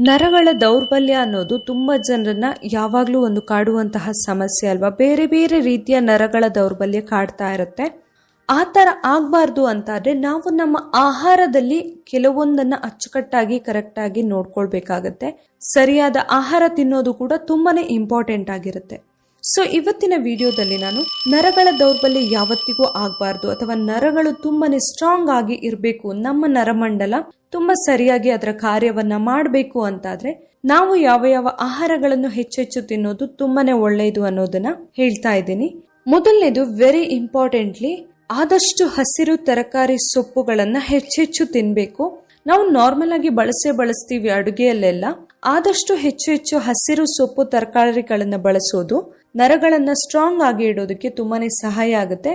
ನರಗಳ ದೌರ್ಬಲ್ಯ ಅನ್ನೋದು ತುಂಬ ಜನರನ್ನ ಯಾವಾಗಲೂ ಒಂದು ಕಾಡುವಂತಹ ಸಮಸ್ಯೆ ಅಲ್ವಾ? ಬೇರೆ ಬೇರೆ ರೀತಿಯ ನರಗಳ ದೌರ್ಬಲ್ಯ ಕಾಡ್ತಾ ಇರುತ್ತೆ. ಆ ಥರ ಆಗಬಾರ್ದು ಅಂತಾದರೆ ನಾವು ನಮ್ಮ ಆಹಾರದಲ್ಲಿ ಕೆಲವೊಂದನ್ನು ಅಚ್ಚುಕಟ್ಟಾಗಿ, ಕರೆಕ್ಟಾಗಿ ನೋಡ್ಕೊಳ್ಬೇಕಾಗತ್ತೆ. ಸರಿಯಾದ ಆಹಾರ ತಿನ್ನೋದು ಕೂಡ ತುಂಬಾನೇ ಇಂಪಾರ್ಟೆಂಟ್ ಆಗಿರುತ್ತೆ. ಸೊ ಇವತ್ತಿನ ವಿಡಿಯೋದಲ್ಲಿ ನಾನು ನರಗಳ ದೌರ್ಬಲ್ಯ ಯಾವತ್ತಿಗೂ ಆಗಬಾರ್ದು ಅಥವಾ ನರಗಳು ತುಂಬಾನೇ ಸ್ಟ್ರಾಂಗ್ ಆಗಿ ಇರಬೇಕು ನಮ್ಮ ನರಮಂಡಲ ತುಂಬಾ ಸರಿಯಾಗಿ ಅದರ ಕಾರ್ಯವನ್ನ ಮಾಡಬೇಕು ಅಂತಾದ್ರೆ ನಾವು ಯಾವ ಯಾವ ಆಹಾರಗಳನ್ನು ಹೆಚ್ಚೆಚ್ಚು ತಿನ್ನೋದು ತುಂಬಾನೇ ಒಳ್ಳೆಯದು ಅನ್ನೋದನ್ನ ಹೇಳ್ತಾ ಇದ್ದೀನಿ. ಮೊದಲನೇದು ವೆರಿ ಇಂಪಾರ್ಟೆಂಟ್ಲಿ ಆದಷ್ಟು ಹಸಿರು ತರಕಾರಿ ಸೊಪ್ಪುಗಳನ್ನ ಹೆಚ್ಚೆಚ್ಚು ತಿನ್ಬೇಕು. ನಾವು ನಾರ್ಮಲ್ ಆಗಿ ಬಳಸೇ ಬಳಸ್ತೀವಿ ಅಡುಗೆಯಲ್ಲೆಲ್ಲ. ಆದಷ್ಟು ಹೆಚ್ಚು ಹೆಚ್ಚು ಹಸಿರು ಸೊಪ್ಪು ತರಕಾರಿಗಳನ್ನು ಬಳಸೋದು, ನರಗಳನ್ನು ಸ್ಟ್ರಾಂಗ್ ಆಗಿ ಇಡೋದಕ್ಕೆ ತುಂಬಾ ಸಹಾಯ ಆಗುತ್ತೆ.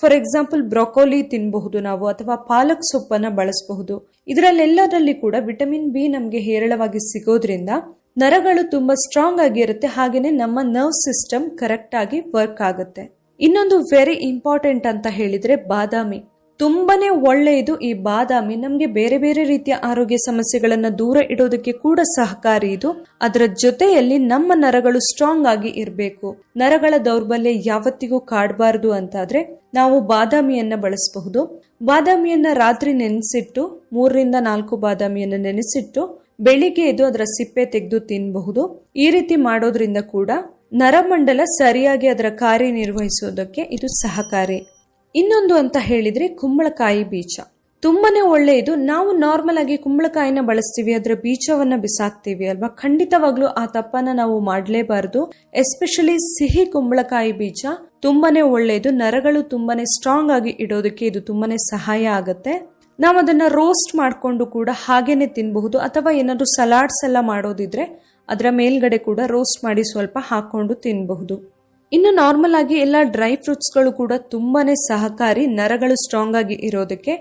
ಫಾರ್ ಎಕ್ಸಾಂಪಲ್ ಬ್ರೊಕೋಲಿ ತಿನ್ನಬಹುದು ನಾವು ಅಥವಾ ಪಾಲಕ್ ಸೊಪ್ಪನ್ನು ಬಳಸಬಹುದು. ಇದರಲ್ಲೆಲ್ಲದರಲ್ಲಿ ಕೂಡ ವಿಟಮಿನ್ ಬಿ ನಮಗೆ ಹೇರಳವಾಗಿ ಸಿಗೋದ್ರಿಂದ ನರಗಳು ತುಂಬಾ ಸ್ಟ್ರಾಂಗ್ ಆಗಿರುತ್ತೆ ಹಾಗೆಯೇ ನಮ್ಮ ನರ್ವ್ ಸಿಸ್ಟಮ್ ಕರೆಕ್ಟ್ ಆಗಿ ವರ್ಕ್ ಆಗುತ್ತೆ. ಇನ್ನೊಂದು ವೆರಿ ಇಂಪಾರ್ಟೆಂಟ್ ಅಂತ ಹೇಳಿದ್ರೆ ಬಾದಾಮಿ. ತುಂಬಾನೇ ಒಳ್ಳೆಯದು ಈ ಬಾದಾಮಿ. ನಮಗೆ ಬೇರೆ ಬೇರೆ ರೀತಿಯ ಆರೋಗ್ಯ ಸಮಸ್ಯೆಗಳನ್ನು ದೂರ ಇಡೋದಕ್ಕೆ ಕೂಡ ಸಹಕಾರಿ ಇದು. ಅದರ ಜೊತೆಯಲ್ಲಿ ನಮ್ಮ ನರಗಳು ಸ್ಟ್ರಾಂಗ್ ಆಗಿ ಇರಬೇಕು. ನರಗಳ ದೌರ್ಬಲ್ಯ ಯಾವತ್ತಿಗೂ ಕಾಡಬಾರದು ಅಂತಾದ್ರೆ ನಾವು ಬಾದಾಮಿಯನ್ನ ಬಳಸಬಹುದು. ಬಾದಾಮಿಯನ್ನ ರಾತ್ರಿ ನೆನೆಸಿಟ್ಟು, ಮೂರರಿಂದ ನಾಲ್ಕು ಬಾದಾಮಿಯನ್ನ ನೆನೆಸಿಟ್ಟು, ಬೆಳಿಗ್ಗೆ ಎದ್ದು ಅದರ ಸಿಪ್ಪೆ ತೆಗೆದು ತಿನ್ನಬಹುದು ಈ ರೀತಿ ಮಾಡೋದ್ರಿಂದ ಕೂಡ ನರಮಂಡಲ ಸರಿಯಾಗಿ ಅದರ ಕಾರ್ಯನಿರ್ವಹಿಸೋದಕ್ಕೆ ಇದು ಸಹಕಾರಿ. ಇನ್ನೊಂದು ಅಂತ ಹೇಳಿದ್ರೆ ಕುಂಬಳಕಾಯಿ ಬೀಜ. ತುಂಬಾನೇ ಒಳ್ಳೆಯದು. ನಾವು ನಾರ್ಮಲ್ ಆಗಿ ಕುಂಬಳಕಾಯಿನ ಬಳಸ್ತೀವಿ, ಅದರ ಬೀಜವನ್ನ ಬಿಸಾಕ್ತೀವಿ ಅಲ್ವಾ? ಖಂಡಿತವಾಗ್ಲೂ ಆ ತಪ್ಪನ್ನ ನಾವು ಮಾಡಲೇಬಾರದು. ಎಸ್ಪೆಷಲಿ ಸಿಹಿ ಕುಂಬಳಕಾಯಿ ಬೀಜ ತುಂಬಾನೇ ಒಳ್ಳೆಯದು. ನರಗಳು ತುಂಬಾನೇ ಸ್ಟ್ರಾಂಗ್ ಆಗಿ ಇಡೋದಕ್ಕೆ ಇದು ತುಂಬಾನೇ ಸಹಾಯ ಆಗುತ್ತೆ. ನಾವು ಅದನ್ನ ರೋಸ್ಟ್ ಮಾಡಿಕೊಂಡು ಕೂಡ ಹಾಗೇನೆ ತಿನ್ನಬಹುದು ಅಥವಾ ಏನಾದರೂ ಸಲಾಡ್ಸ್ ಎಲ್ಲ ಮಾಡೋದಿದ್ರೆ ಅದರ ಮೇಲ್ಗಡೆ ಕೂಡ ರೋಸ್ಟ್ ಮಾಡಿ ಸ್ವಲ್ಪ ಹಾಕೊಂಡು ತಿನ್ನಬಹುದು ಇನ್ನು ನಾರ್ಮಲ್ ಆಗಿ ಎಲ್ಲ ಡ್ರೈ ಫ್ರೂಟ್ಸ್ಗಳು ಕೂಡ ತುಂಬಾನೇ ಸಹಕಾರಿ, ನರಗಳು ಸ್ಟ್ರಾಂಗ್ ಆಗಿ ಇರೋದಕ್ಕೆ,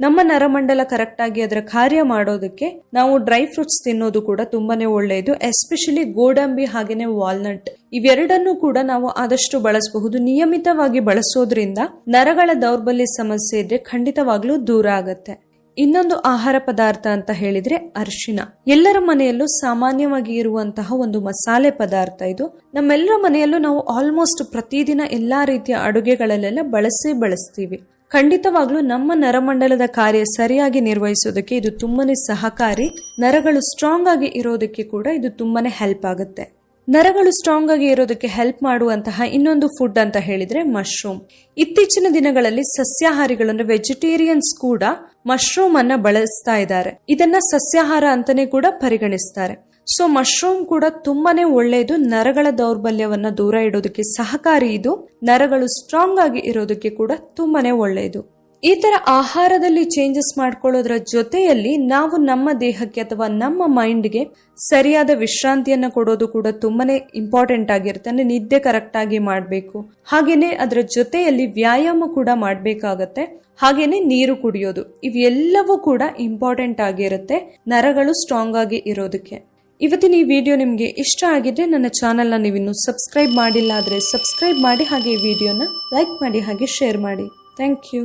ನಮ್ಮ ನರಮಂಡಲ ಕರೆಕ್ಟ್ ಆಗಿ ಅದರ ಕಾರ್ಯ ಮಾಡೋದಕ್ಕೆ ನಾವು ಡ್ರೈ ಫ್ರೂಟ್ಸ್ ತಿನ್ನೋದು ಕೂಡ ತುಂಬಾನೇ ಒಳ್ಳೆಯದು ಎಸ್ಪೆಷಲಿ ಗೋಡಂಬಿ ಹಾಗೇನೆ ವಾಲ್ನಟ್ ಇವೆರಡನ್ನೂ ಕೂಡ ನಾವು ಆದಷ್ಟು ಬಳಸಬಹುದು. ನಿಯಮಿತವಾಗಿ ಬಳಸೋದ್ರಿಂದ ನರಗಳ ದೌರ್ಬಲ್ಯ ಸಮಸ್ಯೆ ಇದ್ರೆ ಖಂಡಿತವಾಗ್ಲೂ ದೂರ ಆಗತ್ತೆ. ಇನ್ನೊಂದು ಆಹಾರ ಪದಾರ್ಥ ಅಂತ ಹೇಳಿದ್ರೆ ಅರಿಶಿನ. ಎಲ್ಲರ ಮನೆಯಲ್ಲೂ ಸಾಮಾನ್ಯವಾಗಿ ಇರುವಂತಹ ಒಂದು ಮಸಾಲೆ ಪದಾರ್ಥ ಇದು. ನಮ್ಮೆಲ್ಲರ ಮನೆಯಲ್ಲೂ ನಾವು ಆಲ್ಮೋಸ್ಟ್ ಪ್ರತಿದಿನ ಎಲ್ಲಾ ರೀತಿಯ ಅಡುಗೆಗಳಲ್ಲೆಲ್ಲ ಬಳಸಿ ಬಳಸ್ತೀವಿ. ಖಂಡಿತವಾಗ್ಲೂ ನಮ್ಮ ನರಮಂಡಲದ ಕಾರ್ಯ ಸರಿಯಾಗಿ ನಿರ್ವಹಿಸೋದಕ್ಕೆ ಇದು ತುಂಬಾನೇ ಸಹಕಾರಿ. ನರಗಳು ಸ್ಟ್ರಾಂಗ್ ಆಗಿ ಇರೋದಕ್ಕೆ ಕೂಡ ಇದು ತುಂಬಾನೇ ಹೆಲ್ಪ್ ಆಗುತ್ತೆ. ನರಗಳು ಸ್ಟ್ರಾಂಗ್ ಆಗಿ ಇರೋದಕ್ಕೆ ಹೆಲ್ಪ್ ಮಾಡುವಂತಹ ಇನ್ನೊಂದು ಫುಡ್ ಅಂತ ಹೇಳಿದ್ರೆ ಮಶ್ರೂಮ್ ಇತ್ತೀಚಿನ ದಿನಗಳಲ್ಲಿ ಸಸ್ಯಾಹಾರಿಗಳನ್ನು ವೆಜಿಟೇರಿಯನ್ಸ್ ಕೂಡ ಮಶ್ರೂಮ್ ಅನ್ನ ಬಳಸ್ತಾ ಇದ್ದಾರೆ. ಇದನ್ನ ಸಸ್ಯಾಹಾರ ಅಂತಾನೆ ಕೂಡ ಪರಿಗಣಿಸ್ತಾರೆ. ಸೊ ಮಶ್ರೂಮ್ ಕೂಡ ತುಂಬಾನೇ ಒಳ್ಳೆಯದು. ನರಗಳ ದೌರ್ಬಲ್ಯವನ್ನ ದೂರ ಇಡೋದಕ್ಕೆ ಸಹಕಾರಿ ಇದು. ನರಗಳು ಸ್ಟ್ರಾಂಗ್ ಆಗಿ ಇರೋದಕ್ಕೆ ಕೂಡ ತುಂಬಾನೇ ಒಳ್ಳೆಯದು. ಈ ಥರ ಆಹಾರದಲ್ಲಿ ಚೇಂಜಸ್ ಮಾಡ್ಕೊಳ್ಳೋದ್ರ ಜೊತೆಯಲ್ಲಿ ನಾವು ನಮ್ಮ ದೇಹಕ್ಕೆ ಅಥವಾ ನಮ್ಮ ಮೈಂಡ್ಗೆ ಸರಿಯಾದ ವಿಶ್ರಾಂತಿಯನ್ನು ಕೊಡೋದು ಕೂಡ ತುಂಬಾನೇ ಇಂಪಾರ್ಟೆಂಟ್ ಆಗಿರುತ್ತೆ. ಅಂದ್ರೆ ನಿದ್ದೆ ಕರೆಕ್ಟಾಗಿ ಮಾಡಬೇಕು. ಹಾಗೇನೆ ಅದರ ಜೊತೆಯಲ್ಲಿ ವ್ಯಾಯಾಮ ಕೂಡ ಮಾಡಬೇಕಾಗತ್ತೆ. ಹಾಗೇನೆ ನೀರು ಕುಡಿಯೋದು. ಇವೆಲ್ಲವೂ ಕೂಡ ಇಂಪಾರ್ಟೆಂಟ್ ಆಗಿರುತ್ತೆ. ನರಗಳು ಸ್ಟ್ರಾಂಗ್ ಆಗಿ ಇರೋದಕ್ಕೆ. ಇವತ್ತಿನ ಈ ವಿಡಿಯೋ ನಿಮಗೆ ಇಷ್ಟ ಆಗಿದ್ರೆ ನನ್ನ ಚಾನಲ್ನ ನೀವಿನ್ನು ಸಬ್ಸ್ಕ್ರೈಬ್ ಮಾಡಿಲ್ಲ ಆದರೆ ಸಬ್ಸ್ಕ್ರೈಬ್ ಮಾಡಿ ಹಾಗೆ ಈ ವಿಡಿಯೋನ ಲೈಕ್ ಮಾಡಿ ಹಾಗೆ ಶೇರ್ ಮಾಡಿ. Thank you